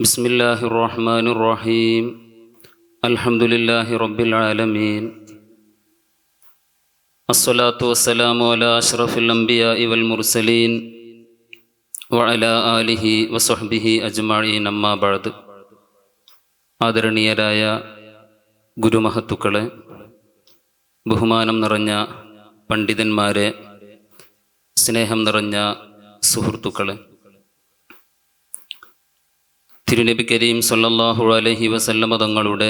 بسم الله الرحمن الرحيم الحمد لله رب العالمين الصلاة والسلام على أشرف الأنبياء والمرسلين وعلى آله وصحبه أجمعين أما بعد ആദരണീയരായ ഗുരുമഹത്തുക്കളെ ബഹുമാനം നിറഞ്ഞ പണ്ഡിതന്മാരെ സ്നേഹം നിറഞ്ഞ സുഹൃത്തുക്കളെ തിരുനബി കരീം സല്ലല്ലാഹു അലൈഹി വസല്ലമ തങ്ങളുടെ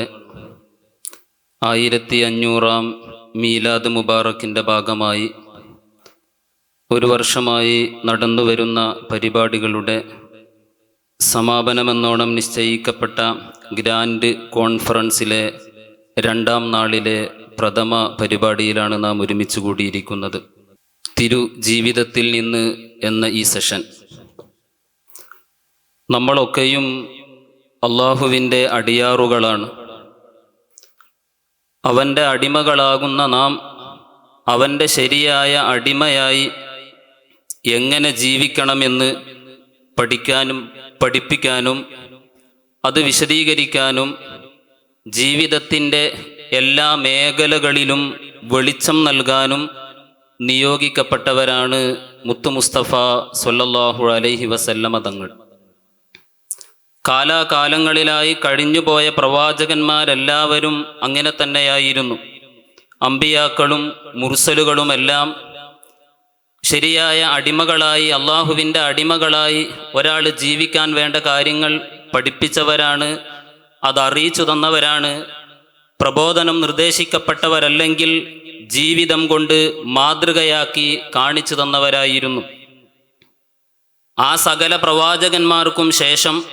ആയിരത്തി അഞ്ഞൂറാം മീലാദ് മുബാറക്കിന്റെ ഭാഗമായി ഒരു വർഷമായി നടന്നു വരുന്ന പരിപാടികളുടെ സമാപനമെന്നോണം നിശ്ചയിക്കപ്പെട്ട ഗ്രാൻഡ് കോൺഫറൻസിലെ രണ്ടാം നാളിലെ പ്രഥമ പരിപാടിയിലാണ് നാം ഒരുമിച്ച് കൂടിയിരിക്കുന്നത്. തിരു ജീവിതത്തിൽ നിന്ന് എന്ന ഈ സെഷൻ. നമ്മളൊക്കെയും അള്ളാഹുവിന്റെ അടിയാറുകളാണ്. അവന്റെ അടിമകളാകുന്ന നാം അവന്റെ ശരിയായ അടിമയായി എങ്ങനെ ജീവിക്കണമെന്ന് പഠിക്കാനും പഠിപ്പിക്കാനും അത് വിശദീകരിക്കാനും ജീവിതത്തിന്റെ എല്ലാ മേഖലകളിലും വെളിച്ചം നൽകാനും നിയോഗിക്കപ്പെട്ടവരാണ് മുത്തു മുസ്തഫ സൊല്ലാഹു അലൈഹി വസല്ലമ തങ്ങൾ. കാലാകാലങ്ങളിലായി കഴിഞ്ഞുപോയ പ്രവാചകന്മാരെല്ലാവരും അങ്ങനെ തന്നെയായിരുന്നു. അമ്പിയാക്കളും മുർസലുകളുമെല്ലാം ശരിയായ അടിമകളായി അള്ളാഹുവിന്റെ അടിമകളായി ഒരാൾ ജീവിക്കാൻ വേണ്ട കാര്യങ്ങൾ പഠിപ്പിച്ചവരാണ് അതറിയിച്ചു തന്നവരാണ്. പ്രബോധനം നിർദ്ദേശിക്കപ്പെട്ടവരല്ലെങ്കിൽ ജീവിതം കൊണ്ട് മാതൃകയാക്കി കാണിച്ചു തന്നവരായിരുന്നു. ആ സകല പ്രവാചകന്മാർക്കും ശേഷം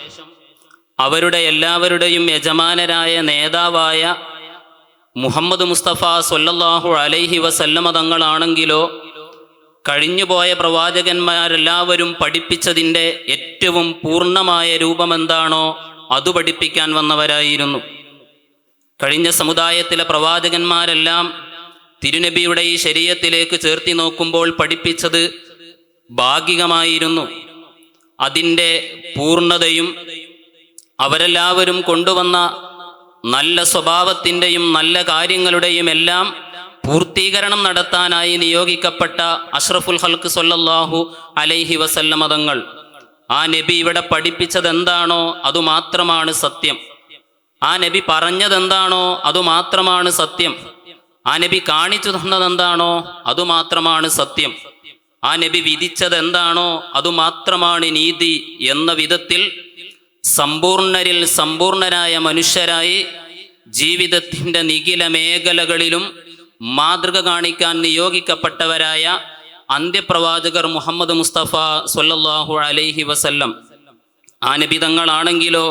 അവരുടെ എല്ലാവരുടെയും യജമാനരായ നേതാവായ മുഹമ്മദ് മുസ്തഫ സൊല്ലാഹു അലൈഹി വസല്ലമ തങ്ങളാണെങ്കിലോ കഴിഞ്ഞുപോയ പ്രവാചകന്മാരെല്ലാവരും പഠിപ്പിച്ചതിന്റെ ഏറ്റവും പൂർണമായ രൂപമെന്താണോ അത് പഠിപ്പിക്കാൻ വന്നവരായിരുന്നു. കഴിഞ്ഞ സമുദായത്തിലെ പ്രവാചകന്മാരെല്ലാം തിരുനബിയുടെ ഈ ശരീരത്തിലേക്ക് ചേർത്തി നോക്കുമ്പോൾ പഠിപ്പിച്ചത് ഭാഗികമായിരുന്നു. അതിന്റെ പൂർണതയും അവരെല്ലാവരും കൊണ്ടുവന്ന നല്ല സ്വഭാവത്തിന്റെയും നല്ല കാര്യങ്ങളുടെയും എല്ലാം പൂർത്തീകരണം നടത്താനായി നിയോഗിക്കപ്പെട്ട അഷ്റഫുൽ ഹൽക്ക് സൊല്ലാഹു അലൈഹി വസല്ലമ തങ്ങൾ ആ നബി ഇവിടെ പഠിപ്പിച്ചതെന്താണോ അതുമാത്രമാണ് സത്യം. ആ നബി പറഞ്ഞതെന്താണോ അതുമാത്രമാണ് സത്യം. ആ നബി കാണിച്ചു തന്നതെന്താണോ അതുമാത്രമാണ് സത്യം. ആ നബി വിധിച്ചതെന്താണോ അതുമാത്രമാണ് നീതി എന്ന വിധത്തിൽ സമ്പൂർണരിൽ സമ്പൂർണരായ മനുഷ്യരായി ജീവിതത്തിന്റെ നിഖില മേഖലകളിലും മാതൃക കാണിക്കാൻ നിയോഗിക്കപ്പെട്ടവരായ അന്ത്യപ്രവാചകർ മുഹമ്മദ് മുസ്തഫ സൊല്ലാഹു അലൈഹി വസല്ലം. ആ നബിതങ്ങളാണെങ്കിലോ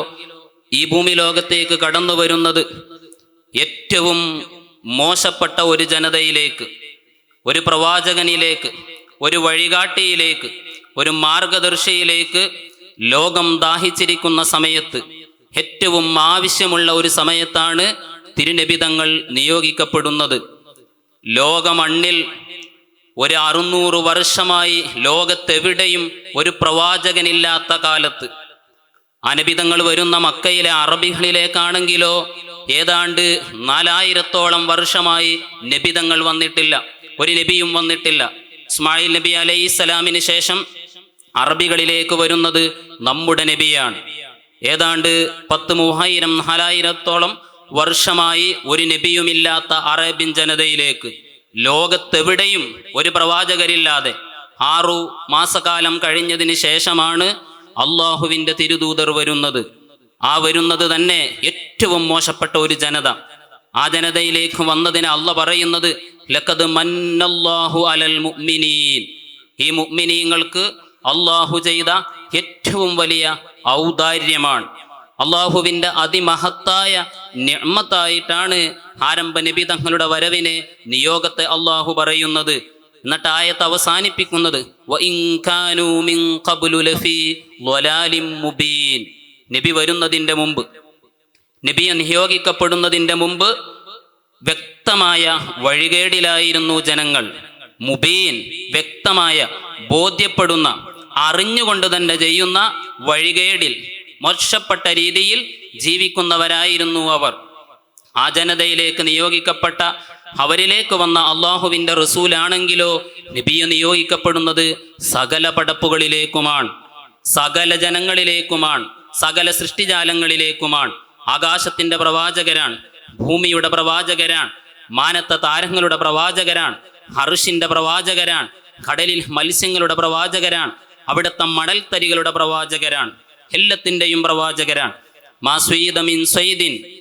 ഈ ഭൂമി ലോകത്തേക്ക് കടന്നു വരുന്നത് ഏറ്റവും മോശപ്പെട്ട ഒരു ജനതയിലേക്ക് ഒരു പ്രവാചകനിലേക്ക് ഒരു വഴികാട്ടിയിലേക്ക് ഒരു മാർഗദർശിയിലേക്ക് ലോകം ദാഹിച്ചിരിക്കുന്ന സമയത്ത് ഏറ്റവും ആവശ്യമുള്ള ഒരു സമയത്താണ് തിരുനബിതങ്ങൾ നിയോഗിക്കപ്പെടുന്നത്. ലോകമണ്ണിൽ ഒരു അറുന്നൂറ് വർഷമായി ലോകത്തെവിടെയും ഒരു പ്രവാചകനില്ലാത്ത കാലത്ത്. അനബിതങ്ങൾ വരുന്ന മക്കയിലെ അറബികളിലേക്കാണെങ്കിലോ ഏതാണ്ട് നാലായിരത്തോളം വർഷമായി നബിതങ്ങൾ വന്നിട്ടില്ല. ഒരു നബിയും വന്നിട്ടില്ല. ഇസ്മായിൽ നബി അലൈഹി സ്വലാമിന് ശേഷം അറബികളിലേക്ക് വരുന്നത് നമ്മുടെ നബിയാണ്. ഏതാണ്ട് പത്ത് മൂവായിരം നാലായിരത്തോളം വർഷമായി ഒരു നബിയുമില്ലാത്ത അറേബ്യൻ ജനതയിലേക്ക് ലോകത്തെവിടെയും ഒരു പ്രവാചകരില്ലാതെ ആറു മാസക്കാലം കഴിഞ്ഞതിന് ശേഷമാണ് അള്ളാഹുവിന്റെ തിരുദൂതർ വരുന്നത്. ആ വരുന്നത് തന്നെ ഏറ്റവും മോശപ്പെട്ട ഒരു ജനത. ആ ജനതയിലേക്ക് വന്നതിന് അല്ല പറയുന്നത് ലക്കത് മന്നല്ലാഹു അലൽ മുഅ്മിനീൻ. ഈ മുഅ്മിനീങ്ങൾക്ക് അള്ളാഹു ചെയ്ത ഏറ്റവും വലിയ ഔദാര്യമാണ്. അള്ളാഹുവിന്റെ അതിമഹത്തായ നിർമ്മത്തായിട്ടാണ് ആരംഭ നബി തങ്ങളുടെ വരവിനെ നിയോഗത്തെ അള്ളാഹു പറയുന്നത്. എന്നിട്ട് ആയത്ത് അവസാനിപ്പിക്കുന്നത്. നബി വരുന്നതിന്റെ മുമ്പ് നബിയെ നിയോഗിക്കപ്പെടുന്നതിന്റെ മുമ്പ് വ്യക്തമായ വഴികേടിലായിരുന്നു ജനങ്ങൾ. മുബീൻ വ്യക്തമായ ബോധ്യപ്പെടുന്ന അറിഞ്ഞുകൊണ്ട് തന്നെ ചെയ്യുന്ന വഴികേടിൽ മോശപ്പെട്ട രീതിയിൽ ജീവിക്കുന്നവരായിരുന്നു അവർ. ആ ജനതയിലേക്ക് നിയോഗിക്കപ്പെട്ട അവരിലേക്ക് വന്ന അള്ളാഹുവിന്റെ റസൂലാണെങ്കിലോ നബിയെ നിയോഗിക്കപ്പെടുന്നത് സകല പടപ്പുകളിലേക്കുമാണ് സകല ജനങ്ങളിലേക്കുമാണ് സകല സൃഷ്ടിജാലങ്ങളിലേക്കുമാണ്. ആകാശത്തിന്റെ പ്രവാചകരാണ് ഭൂമിയുടെ പ്രവാചകരാണ് മാനത്ത താരങ്ങളുടെ പ്രവാചകരാണ് ഹർഷിന്റെ പ്രവാചകരാണ് കടലിൽ മത്സ്യങ്ങളുടെ പ്രവാചകരാണ് അവിടുത്തെ മടൽത്തരികളുടെ പ്രവാചകരാണ്. എല്ലത്തിന്റെയും പ്രവാചകരാണ്. മാസ്വീദമിൻ സ്വീദ മിൻ സ്വൈദിൻ.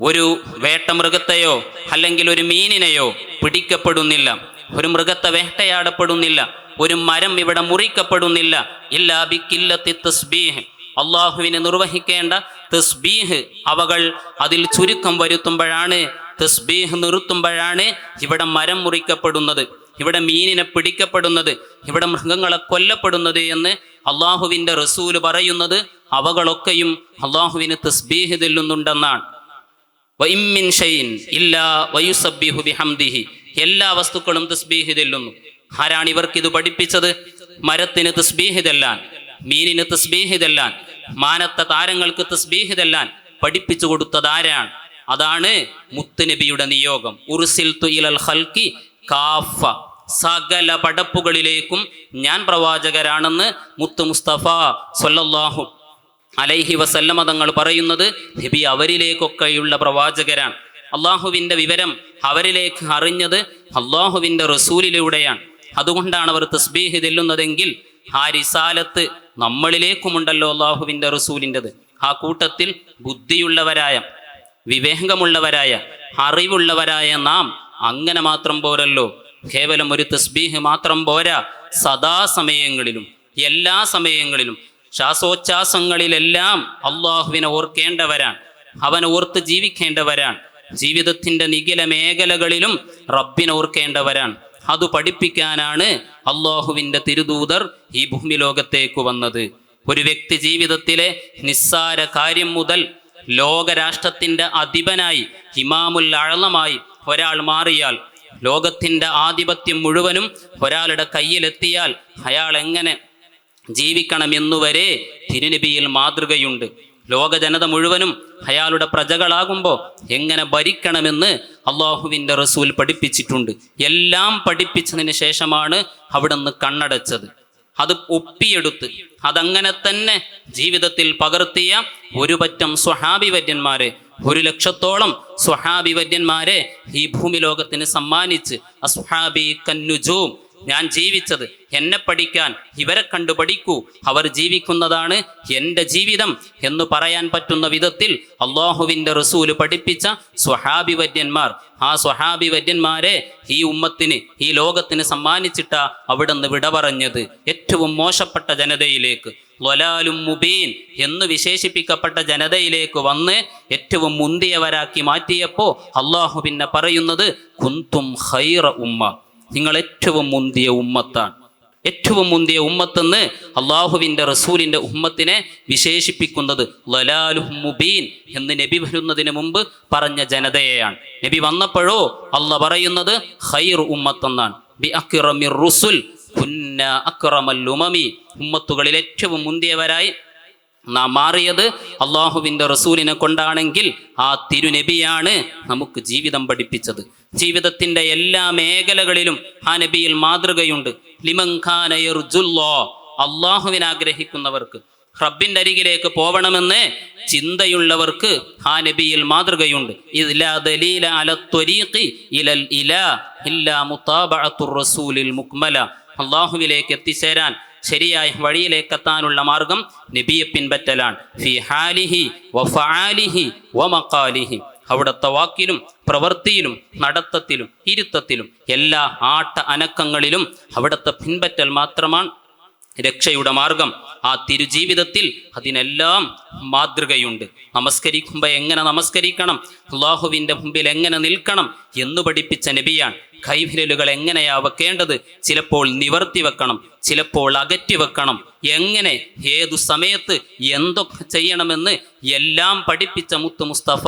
ഒരു വേട്ടമൃഗത്തെയോ അല്ലെങ്കിൽ ഒരു മീനിനെയോ പിടിക്കപ്പെടുന്നില്ല. ഒരു മൃഗത്തെ വേട്ടയാടപ്പെടുന്നില്ല. ഒരു മരം ഇവിടെ മുറിക്കപ്പെടുന്നില്ല. ഇല്ലാ ബിക്കില്ലത്തി തസ്ബീഹ്. അള്ളാഹുവിനെ നിർവഹിക്കേണ്ട തസ്ബീഹ് അവകൾ അതിൽ ചുരുക്കം വരുത്തുമ്പോഴാണ്. തസ്ബീഹ് നിർത്തുമ്പോഴാണ് ഇവിടെ മരം മുറിക്കപ്പെടുന്നത്. ഇവിടെ മീനിനെ പിടിക്കപ്പെടുന്നത് ഇവിടെ മൃഗങ്ങളെ കൊല്ലപ്പെടുന്നത് എന്ന് അള്ളാഹുവിന്റെ റസൂൽ പറയുന്നത് അവകളൊക്കെയും അള്ളാഹുവിന് തസ്ബീഹ് തെല്ലുന്നുണ്ടെന്നാണ്. ഇല്ലാ ബിഹംദിഹി. എല്ലാ വസ്തുക്കളും തസ്ബീഹ് തെല്ലുന്നു. ആരാണ് ഇവർക്ക് ഇത് പഠിപ്പിച്ചത്? മരത്തിന് തസ്ബീഹ് തെല്ലാൻ മീനിന് തസ്ബീഹ് തെല്ലാൻ മാനത്തെ താരങ്ങൾക്ക് തസ്ബീഹ് തെല്ലാൻ പഠിപ്പിച്ചു കൊടുത്തത് ആരാണ്? അതാണ് മുത്തുനബിയുടെ നിയോഗം. ഉറുസിൽ ഇലൽ ഹൽക്കി കാഫ. സകല പടപ്പുകളിലേക്കും ഞാൻ പ്രവാചകരാണെന്ന് മുത്തു മുസ്തഫ സൊല്ലാഹു അലൈഹി വസല്ലമ തങ്ങൾ പറയുന്നത് നബി അവരിലേക്കൊക്കെയുള്ള പ്രവാചകരാണ്. അള്ളാഹുവിന്റെ വിവരം അവരിലേക്ക് അറിഞ്ഞത് അള്ളാഹുവിന്റെ റസൂലിലൂടെയാണ്. അതുകൊണ്ടാണ് അവർ തസ്ബീഹ് തെല്ലുന്നതെങ്കിൽ ആ റിസാലത്ത് നമ്മളിലേക്കുമുണ്ടല്ലോ അള്ളാഹുവിന്റെ റസൂലിന്റെത്. ആ കൂട്ടത്തിൽ ബുദ്ധിയുള്ളവരായ വിവേകമുള്ളവരായ അറിവുള്ളവരായ നാം അങ്ങനെ മാത്രം പോരല്ലോ. കേവലം ഒരു തസ്ബീഹ് മാത്രം പോരാ സദാ സമയങ്ങളിലും എല്ലാ സമയങ്ങളിലും ശ്വാസോച്ഛ്വാസങ്ങളിലെല്ലാം അള്ളാഹുവിനെ ഓർക്കേണ്ടവരാണ് അവൻ ഓർത്ത് ജീവിക്കേണ്ടവരാണ് ജീവിതത്തിന്റെ നിഖില മേഖലകളിലും റബ്ബിനെ ഓർക്കേണ്ടവരാണ്. അത് പഠിപ്പിക്കാനാണ് അള്ളാഹുവിന്റെ തിരുദൂതർ ഈ ഭൂമി ലോകത്തേക്ക് വന്നത്. ഒരു വ്യക്തി ജീവിതത്തിലെ നിസ്സാര കാര്യം മുതൽ ലോകരാഷ്ട്രത്തിന്റെ അധിപനായി അഴലമായി ഒരാൾ മാറിയാൽ ലോകത്തിന്റെ ആധിപത്യം മുഴുവനും ഒരാളുടെ കയ്യിലെത്തിയാൽ അയാൾ എങ്ങനെ ജീവിക്കണമെന്നുവരെ തിരുനബിയിൽ മാതൃകയുണ്ട്. ലോക ജനത മുഴുവനും അയാളുടെ പ്രജകളാകുമ്പോൾ എങ്ങനെ ഭരിക്കണമെന്ന് അള്ളാഹുവിന്റെ റസൂൽ പഠിപ്പിച്ചിട്ടുണ്ട്. എല്ലാം പഠിപ്പിച്ചതിന് ശേഷമാണ് അവിടുന്ന് കണ്ണടച്ചത്. അത് ഒപ്പിയെടുത്ത് അതങ്ങനെ തന്നെ ജീവിതത്തിൽ പകർത്തിയ ഒരു പറ്റം സ്വഹാബിവര്യന്മാരെ ഒരു ലക്ഷത്തോളം സ്വഹാബി സ്വഹാബിവര്യന്മാരെ ഈ ഭൂമി ലോകത്തിന് സമ്മാനിച്ച് അസ്ഹാബി കന്നുജൂം ഞാൻ ജീവിച്ചത് എന്നെ പഠിക്കാൻ ഇവരെ കണ്ടു പഠിക്കൂ. അവർ ജീവിക്കുന്നതാണ് എന്റെ ജീവിതം എന്ന് പറയാൻ പറ്റുന്ന വിധത്തിൽ അള്ളാഹുവിന്റെ റസൂൽ പഠിപ്പിച്ച സ്വഹാബി സ്വഹാബിവര്യന്മാർ ആ സ്വഹാബി സ്വഹാബിവര്യന്മാരെ ഈ ഉമ്മത്തിന് ഈ ലോകത്തിന് സമ്മാനിച്ചിട്ട അവിടുന്ന് വിട പറഞ്ഞത്. ഏറ്റവും മോശപ്പെട്ട ജനതയിലേക്ക് ലൊലാലും മുബീൻ എന്ന് വിശേഷിപ്പിക്കപ്പെട്ട ജനതയിലേക്ക് വന്ന് ഏറ്റവും മുന്തിയവരാക്കി മാറ്റിയപ്പോൾ അള്ളാഹു പിന്നെ പറയുന്നത് കുന്തും ഹൈറ ഉമ്മ. നിങ്ങൾ ഏറ്റവും മുന്തിയ ഉമ്മത്താണ്. ഏറ്റവും മുന്തിയ ഉമ്മത്തെന്ന് അള്ളാഹുവിന്റെ റസൂലിന്റെ ഉമ്മത്തിനെ വിശേഷിപ്പിക്കുന്നത് മുബീൻ എന്ന് നബി വരുന്നതിന് മുമ്പ് പറഞ്ഞ ജനതയെയാണ്. നബി വന്നപ്പോഴോ അല്ല പറയുന്നത് ഹൈർ ഉമ്മത്തെന്നാണ്. ബി ഉമ്മത്തുകളിൽ ഏറ്റവും മുന്തിയവരായി നാം മാറിയത് അള്ളാഹുവിന്റെ റസൂലിനെ കൊണ്ടാണെങ്കിൽ ആ തിരുനബിയാണ് നമുക്ക് ജീവിതം പഠിപ്പിച്ചത്. ജീവിതത്തിന്റെ എല്ലാ മേഖലകളിലും ആ നബിയിൽ മാതൃകയുണ്ട്. ലിമങ്ഖാനയർജുല്ലോ അള്ളാഹുവിനെ ആഗ്രഹിക്കുന്നവർക്ക് റബ്ബിന്റെ അരികിലേക്ക് പോവണമെന്ന് ചിന്തയുള്ളവർക്ക് ആ നബിയിൽ മാതൃകയുണ്ട്. അള്ളാഹുവിലേക്ക് എത്തിച്ചേരാൻ ശരിയായ വഴിയിലേക്കെത്താനുള്ള മാർഗം നബിയെ പിൻപറ്റലാണ്. ഫി അവിടുത്തെ വാക്കിലും പ്രവൃത്തിയിലും നടത്തത്തിലും ഇരുത്തത്തിലും എല്ലാ ആട്ട അനക്കങ്ങളിലും അവിടുത്തെ പിൻപറ്റൽ മാത്രമാണ് രക്ഷയുടെ മാർഗം. ആ തിരുജീവിതത്തിൽ അതിനെല്ലാം മാതൃകയുണ്ട്. നമസ്കരിക്കുമ്പോൾ എങ്ങനെ നമസ്കരിക്കണം? അള്ളാഹുവിന്റെ മുമ്പിൽ എങ്ങനെ നിൽക്കണം എന്ന് പഠിപ്പിച്ച നബിയാണ്. കൈവിരലുകൾ എങ്ങനെയാ വെക്കേണ്ടത്? ചിലപ്പോൾ നിവർത്തി വെക്കണം. ചിലപ്പോൾ അകറ്റി വെക്കണം. എങ്ങനെ? ഏതു സമയത്ത്? എന്തൊക്കെ ചെയ്യണമെന്ന് എല്ലാം പഠിപ്പിച്ച മുത്ത് മുസ്തഫ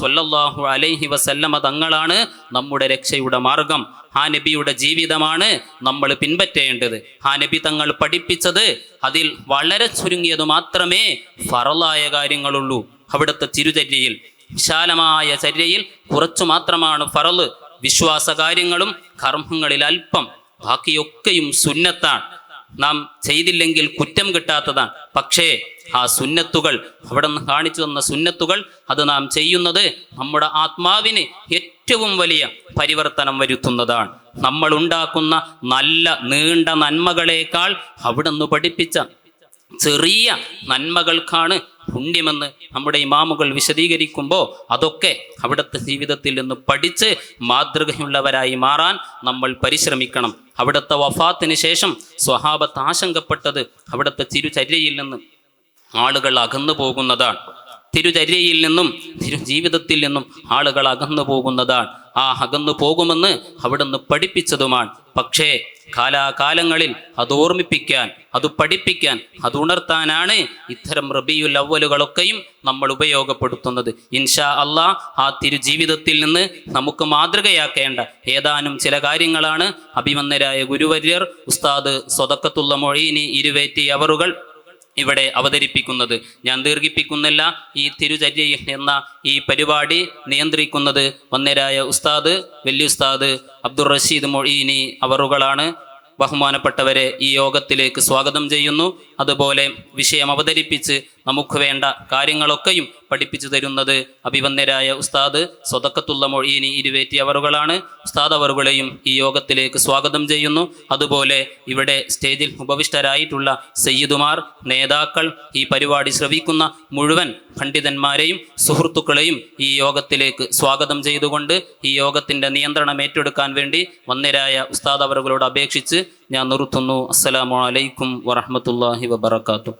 സൊല്ലാഹു അലൈഹി വസല്ലമ തങ്ങളാണ് നമ്മുടെ രക്ഷയുടെ മാർഗം. ആ നബിയുടെ ജീവിതമാണ് നമ്മൾ പിൻപറ്റേണ്ടത്. ആ നബി തങ്ങൾ പഠിപ്പിച്ചത് അതിൽ വളരെ ചുരുങ്ങിയത് മാത്രമേ ഫറലായ കാര്യങ്ങളുള്ളൂ. അവിടുത്തെ തിരുചര്യയിൽ വിശാലമായ ചര്യയിൽ കുറച്ചു മാത്രമാണ് ഫറൽ വിശ്വാസ കാര്യങ്ങളും കർമ്മങ്ങളിൽ അല്പം. ബാക്കിയൊക്കെയും സുന്നത്താണ്. നാം ചെയ്തില്ലെങ്കിൽ കുറ്റം കിട്ടാത്തതാണ്. പക്ഷേ ആ സുന്നത്തുകൾ അവിടെ നിന്ന് കാണിച്ചു തന്ന സുന്നത്തുകൾ അത് നാം ചെയ്യുന്നത് നമ്മുടെ ആത്മാവിന് ഏറ്റവും വലിയ പരിവർത്തനം വരുത്തുന്നതാണ്. നമ്മൾ ഉണ്ടാക്കുന്ന നല്ല നീണ്ട നന്മകളേക്കാൾ അവിടെ നിന്ന് പഠിപ്പിച്ച ചെറിയ നന്മകൾക്കാണ് പുണ്യമെന്ന് നമ്മുടെ ഇമാമുകൾ വിശദീകരിക്കുമ്പോൾ അതൊക്കെ അവിടുത്തെ ജീവിതത്തിൽ നിന്ന് പഠിച്ച് മാതൃകയുള്ളവരായി മാറാൻ നമ്മൾ പരിശ്രമിക്കണം. അവിടുത്തെ വഫാത്തിന് ശേഷം സ്വഹാബത്ത് ആശങ്കപ്പെട്ടത് അവിടുത്തെ തിരുചര്യയിൽ നിന്ന് ആളുകൾ അകന്നു പോകുന്നതാണ്. തിരുചര്യയിൽ നിന്നും തിരു ജീവിതത്തിൽ നിന്നും ആളുകൾ അകന്നു പോകുന്നതാണ്. ആ അകന്നു പോകുമെന്ന് അവിടുന്ന് പഠിപ്പിച്ചതുമാണ്. പക്ഷേ കാലാകാലങ്ങളിൽ അത് ഓർമ്മിപ്പിക്കാൻ അത് പഠിപ്പിക്കാൻ അത് ഉണർത്താനാണ് ഇത്തരം റബിയുൽ അവലുകളൊക്കെയും നമ്മൾ ഉപയോഗപ്പെടുത്തുന്നത്. ഇൻഷാ അള്ളാ ആ തിരുജീവിതത്തിൽ നിന്ന് നമുക്ക് മാതൃകയാക്കേണ്ട ഏതാനും ചില കാര്യങ്ങളാണ് അഭിമന്യരായ ഗുരുവര്യർ ഉസ്താദ് സ്വതക്കത്തുള്ള മൊഴീനി ഇരുവേറ്റി അവറുകൾ. ഇവിടെ അവതരിപ്പിക്കുന്നത്. ഞാൻ ദീർഘിപ്പിക്കുന്നില്ല. ഈ തിരുചര്യ എന്ന ഈ പരിപാടി നിയന്ത്രിക്കുന്നത് വന്നരായ ഉസ്താദ് വലിയ ഉസ്താദ് അബ്ദുൾ റഷീദ് മൊഴീനി അവറുകളാണ്. ബഹുമാനപ്പെട്ടവരെ ഈ യോഗത്തിലേക്ക് സ്വാഗതം ചെയ്യുന്നു. അതുപോലെ വിഷയം അവതരിപ്പിച്ച് നമുക്ക് വേണ്ട കാര്യങ്ങളൊക്കെയും പഠിപ്പിച്ചു തരുന്നത് അഭിവന്യരായ ഉസ്താദ് സ്വതക്കത്തുള്ള മൊഴീനി ഇരുവേറ്റി അവറുകളാണ്. ഉസ്താദ് അവറുകളെയും ഈ യോഗത്തിലേക്ക് സ്വാഗതം ചെയ്യുന്നു. അതുപോലെ ഇവിടെ സ്റ്റേജിൽ ഉപവിഷ്ടരായിട്ടുള്ള സയ്യിദുമാർ നേതാക്കൾ ഈ പരിപാടി ശ്രവിക്കുന്ന മുഴുവൻ പണ്ഡിതന്മാരെയും സുഹൃത്തുക്കളെയും ഈ യോഗത്തിലേക്ക് സ്വാഗതം ചെയ്തുകൊണ്ട് ഈ യോഗത്തിന്റെ നിയന്ത്രണം ഏറ്റെടുക്കാൻ വേണ്ടി വന്നരായ ഉസ്താദ് അവറുകളോട് അപേക്ഷിച്ച് ഞാൻ നിർത്തുന്നു. അസ്സലാമു അലൈക്കും വറഹമത്തല്ലാഹി വബർക്കാത്തു